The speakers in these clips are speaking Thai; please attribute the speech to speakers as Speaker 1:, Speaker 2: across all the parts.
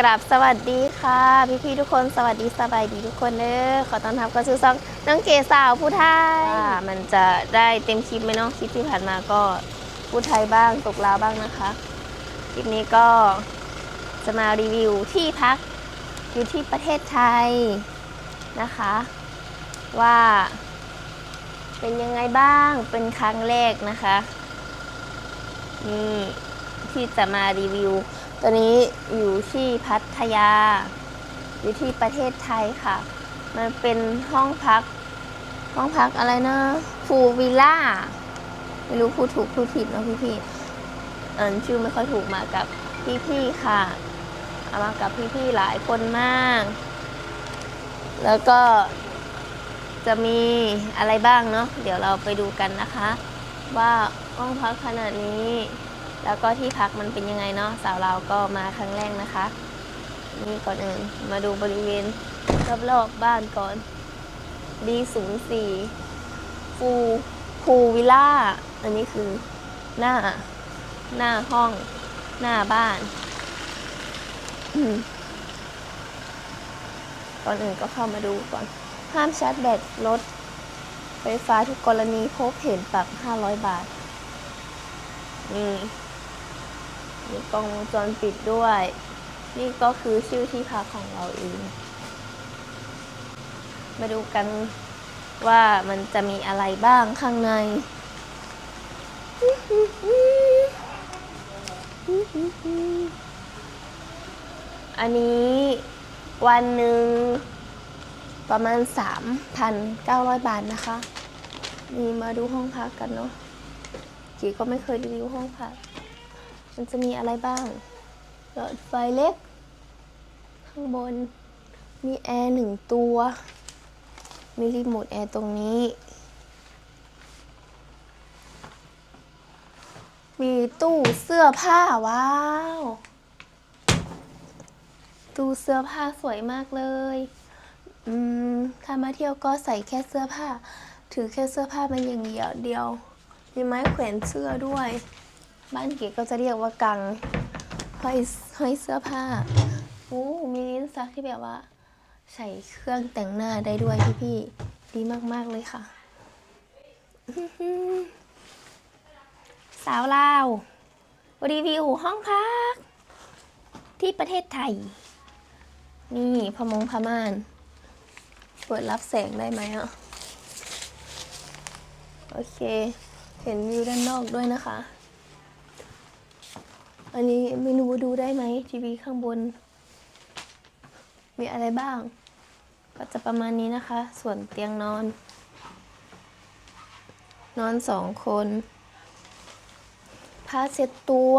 Speaker 1: กราบสวัสดีค่ะ พี่ๆทุกคนสวัสดีสบายดีทุกคนเด้อขอต้อนรับก็ซื้อซองน้องเกสาวผู้ไทยว่ามันจะได้เต็มคลิปไหมเนาะคลิปที่ผ่านมาก็ผู้ไทยบ้างตกลาวบ้างนะคะ คลิปนี้ก็จะมารีวิวที่พักอยู่ที่ประเทศไทยนะคะ ว่า เป็นยังไงบ้างเป็นครั้งแรกนะคะนี่ที่จะมารีวิว ตัวนี้อยู่ที่พัทยา อยู่ที่ประเทศไทยค่ะ มันเป็นห้องพัก ห้องพักอะไรนะฟูวิลล่า ไม่รู้พูดถูกพูดผิดเนะพี่ๆอ่านชื่อไม่ค่อยถูกมากับพี่ๆค่ะเอามากับพี่ๆหลายคนมาก แล้วก็จะมีอะไรบ้างเนาะ เดี๋ยวเราไปดูกันนะคะ ว่าห้องพักขนาดนี้ แล้วก็ที่พักมันเป็นยังไงเนาะสาวเราก็มาครั้งแรกนะคะ นี่ก่อนอื่นมาดูบริเวณรอบๆบบ้านก่อน D04 ฟูพูวิลล่า อันนี้คือหน้า หน้าห้อง หน้าบ้านก่อนอื่นก็เข้ามาดูก่อน ห้ามชาร์จแบตรถ ไฟฟ้าทุกกรณีพบเห็นปรับ 500 บาทนี่มี กล้องวงจรปิดด้วย นี่ก็คือชื่อที่พักของเราเอง มาดูกันว่ามันจะมีอะไรบ้างข้างใน อันนี้วันหนึ่งประมาณ 3,900 บาทนะคะ นี่มาดูห้องพักกันเนาะจีก็ไม่เคยรีวิวห้องพัก มันจะมีอะไรบ้าง หลอดไฟเล็ก ข้างบน มีแอร์หนึ่งตัว มีรีโมทแอร์ตรงนี้ มีตู้เสื้อผ้า ว้าว ตู้เสื้อผ้าสวยมากเลย อืม ถ้ามาเที่ยวก็ใส่แค่เสื้อผ้า ถือแค่เสื้อผ้ามันอย่างเดียวเดียว มีไม้แขวนเสื้อด้วย บ้านเก๋ก็จะเรียกว่ากังห้อยห้อยเสื้อผ้าโอ้มีลิ้นซักที่แบบว่า ใส่เครื่องแต่งหน้าได้ด้วยพี่พี่ดีมาก ๆ เลยค่ะ สาวลาว รีวิวห้องพัก ที่ประเทศไทย นี่พะมงพม่าน เปิดรับแสงได้ไหมอะ โอเค เห็นวิวด้านนอกด้วยนะคะ อันนี้ไม่รู้ดูได้ไหมทีวีข้างบน มีอะไรบ้าง ก็จะประมาณนี้นะคะ ส่วนเตียงนอน นอนสองคนผ้าเช็ดตัว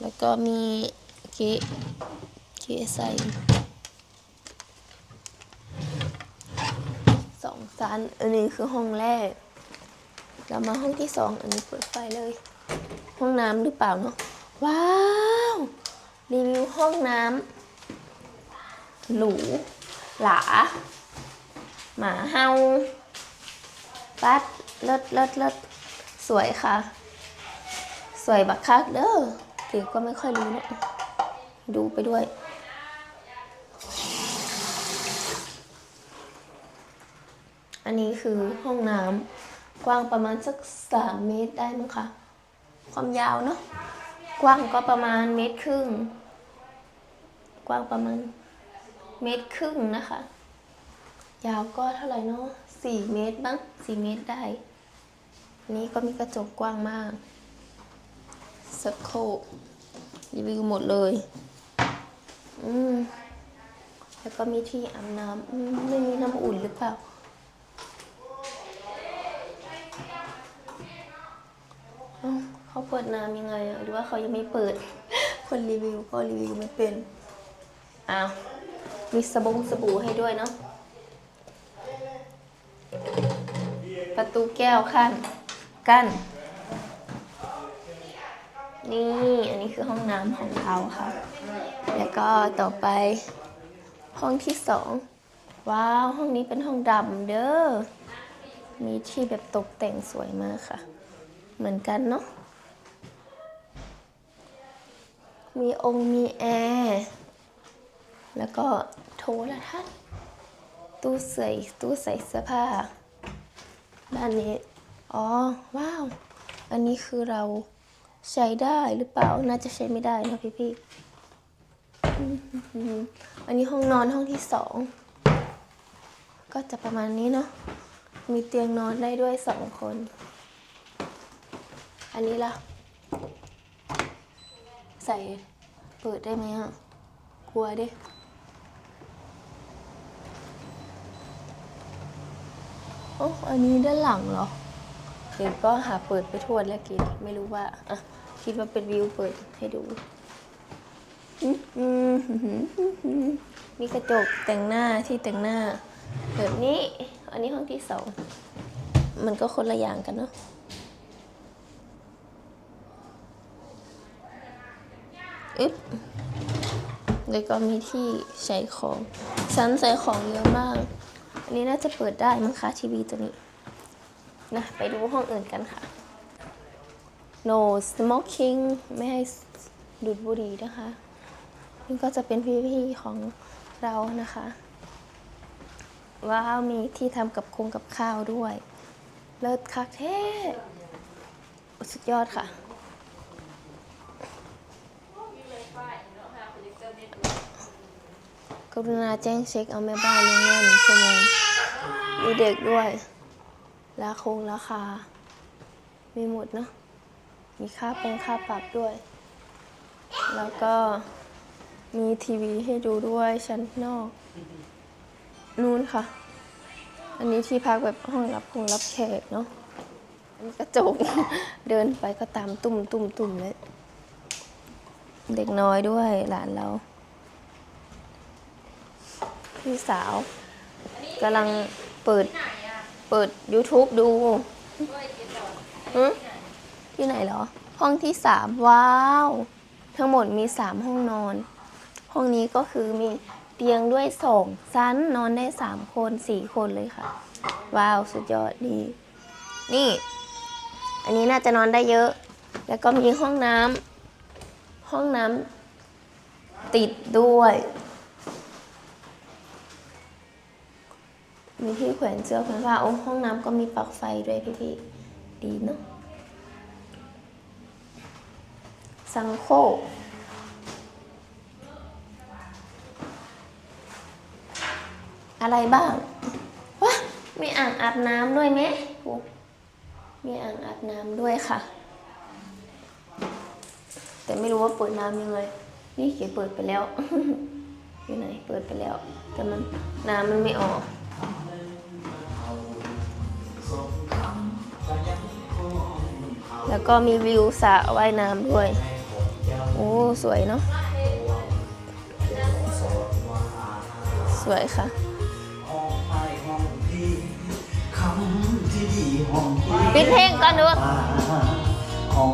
Speaker 1: แล้วก็มีเกะเกะใส่สองชั้นอันนี้คือห้องแรก เรามาห้องที่สองอันนี้เปิดไฟเลย ห้องน้ำหรือเปล่าเนาะว้าว รีวิวห้องน้ำหรูหลา หมาเฮาปัดเลิศเลิศเลิศสวยค่ะ สวยบักคักเด้อเดี๋ยวก็ไม่ค่อยรู้เนอะดูไปด้วยอันนี้คือห้องน้ำกว้างประมาณสักสามเมตรได้มั้งคะ ความยาวเนาะกว้างก็ประมาณเมตรครึ่ง กว้างประมาณเมตรครึ่งนะคะ ยาวก็เท่าไหร่เนาะสี่เมตรบ้างสี่เมตรได้ นี้ก็มีกระจกกว้างมากสโคปรีวิวหมดเลย อืม แล้วก็มีที่อาบน้ำไม่มีน้ำอุ่นหรือเปล่า เอ้า เขาเปิดน้ำยังไงอะหรือว่าเขายังไม่เปิด คนรีวิวก็รีวิวไม่เป็นอ้าวมีสบงสบู่ให้ด้วยเนาะประตูแก้วขั้นกั้น นี่อันนี้คือห้องน้ำของเขาค่ะ แล้วก็ต่อไป ห้องที่สองว้าว ห้องนี้เป็นห้องดำเด้อมีที่แบบตกแต่งสวยมากค่ะ เหมือนกันเนาะ มีองค์มีแอร์แล้วก็โทรทัศน์ตู้ใส่ตู้ใส่เสื้อผ้า ด้านนี้ อ๋อ ว้าว อันนี้คือเราใช้ได้หรือเปล่า น่าจะใช้ไม่ได้นะพี่พี่อันนี้ห้องนอนห้องที่สอง ก็จะประมาณนี้เนาะ มีเตียงนอนได้ด้วยสองคน อันนี้ล่ะ ใส่เปิดได้ไหมอะ กลัวดิโอ้อันนี้ด้านหลังเหรอ เดี๋ยวก็หาเปิดไปทั่วแล้วกินไม่รู้ว่า อะ คิดว่าเป็นวิวเปิดให้ดู มีกระจกแต่งหน้าที่แต่งหน้า แบบนี้ อันนี้ห้องที่สอง มันก็คนละอย่างกันเนาะ อึ๊บแล้วก็มีที่ใช้ของชั้นใส่ของเยอะมาก อันนี้น่าจะเปิดได้มั้งคะทีวีตัวนี้นะไปดูห้องอื่นกันค่ะ no smoking ไม่ให้ดูดบุหรี่นะคะนี่ก็จะเป็นพี่ๆของเรานะคะ ว้าวมีที่ทำกับคงกับข้าวด้วย เลิศคักแท้สุดยอดค่ะ รุณาแจ้งเช็คเอาแม่บ้านลงเงินหนึ่งชั่วโมงมีเด็กด้วยราคงราคา มีหมดเนาะมีค่าเป็นค่าปรับด้วย แล้วก็มีทีวีให้ดูด้วยชั้นนอก นู่นค่ะ อันนี้ที่พักแบบห้องรับคงรับแขกเนาะอันนี้กระจก เดินไปก็ตามตุ่มตุ่มตุ่มเลย เด็กน้อยด้วยหลานเรา พี่สาวกำลังเปิดเปิด YouTube ดูหึที่ไหนเหรอ ห้องที่สามว้าว ทั้งหมดมีสามห้องนอน ห้องนี้ก็คือมีเตียงด้วยสองชั้นนอนได้สามคนสี่คนเลยค่ะ ว้าว สุดยอดดี นี่ อันนี้น่าจะนอนได้เยอะ แล้วก็มีห้องน้ำห้องน้ำติดด้วย มีที่แขวนเสื้อแขวนผ้าโอ้ห้องน้ำก็มีปลั๊กไฟด้วยพี่ๆดีเนาะสังโคอะไรบ้างวะมีอ่างอาบน้ำด้วยไหมมีอ่างอาบน้ำด้วยค่ะ แต่ไม่รู้ว่าเปิดน้ำยังไง นี่เขียนเปิดไปแล้ว อยู่ไหน เปิดไปแล้ว แต่มันน้ำมันไม่ออก แล้วก็มีวิวสระว่ายน้ำด้วย โอ้ สวยเนาะ สวยค่ะ ปิดเพลงก่อนดู
Speaker 2: ห้อง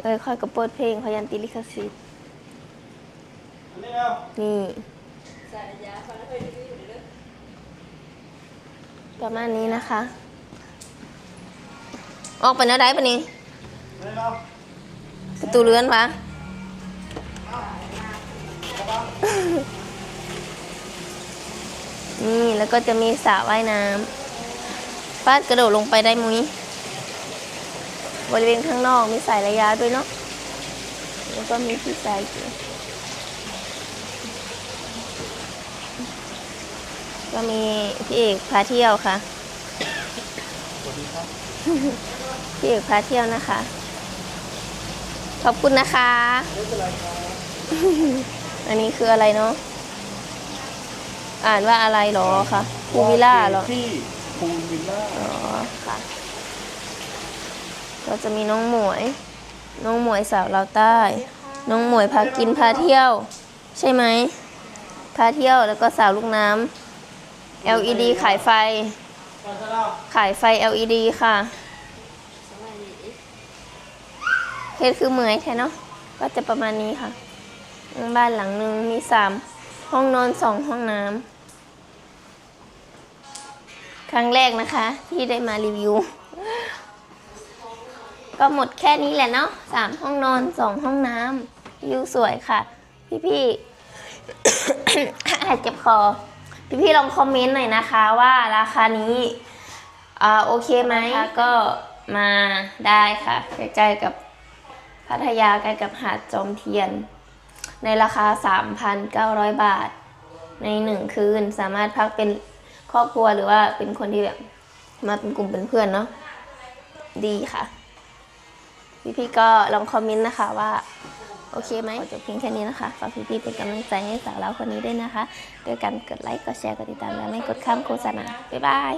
Speaker 2: เอ้
Speaker 1: ยค่อยกับเปิดเพลงพยันติลิขสิทธิ์นี่ ประมาณนี้นะคะ ออกไปเนื้อได้ปะนี่ประตูเรือนปะนี่แล้วก็จะมีสระว่ายน้ำป้ากระโดดลงไปได้มุ้ยบริเวณข้างนอกมีสายระยะด้วยเนาะแล้วก็มีที่สายอยู่ ก็มีพี่เอกพาเที่ยวค่ะพี่เอกพาเที่ยวนะคะ ขอบคุณนะคะอันนี้คืออะไรเนาะอ่านว่าอะไรหรอคะภูวิลล่าเหรอ
Speaker 2: ที่ภูวิลล่า
Speaker 1: อ๋อค่ะ ก็จะมีน้องหมวย น้องหมวยสาวลาวใต้ น้องหมวยพากินพาเที่ยว ใช่ไหมพาเที่ยวแล้วก็สาวลูกน้ำ LED ขายไฟ ขายไฟ LED ค่ะเฮ็ดคือเหมยแท้เนาะก็จะประมาณนี้ค่ะ บ้านหลังหนึ่งมีสามห้องนอนสองห้องน้ำครั้งแรกนะคะ ที่ได้มารีวิว ก็หมดแค่นี้แหละเนาะสามห้องนอนสองห้องน้ำวิวสวยค่ะ พี่พี่ๆเจ็บคอ พี่ๆลองคอมเมนต์หน่อยนะคะว่าราคานี้อ่าโอเคไหมคะก็มาได้ค่ะใกล้ๆกับพัทยาใกล้กับหาดจอมเทียน ในราคา 3,900 บาท ในหนึ่งคืนสามารถพักเป็นครอบครัวหรือว่าเป็นคนที่แบบมาเป็นกลุ่มเป็นเพื่อนเนาะดีค่ะ พี่ๆก็ลองคอมเมนต์นะคะว่า โอเคไหมขอจบเพียงแค่นี้นะคะฝากพี่ๆเป็นกำลังใจให้สาวเราคนนี้ด้วยนะคะ ด้วยการกดไลค์ กดแชร์ กดติดตาม และไม่กดข้ามโฆษณา บ๊ายบาย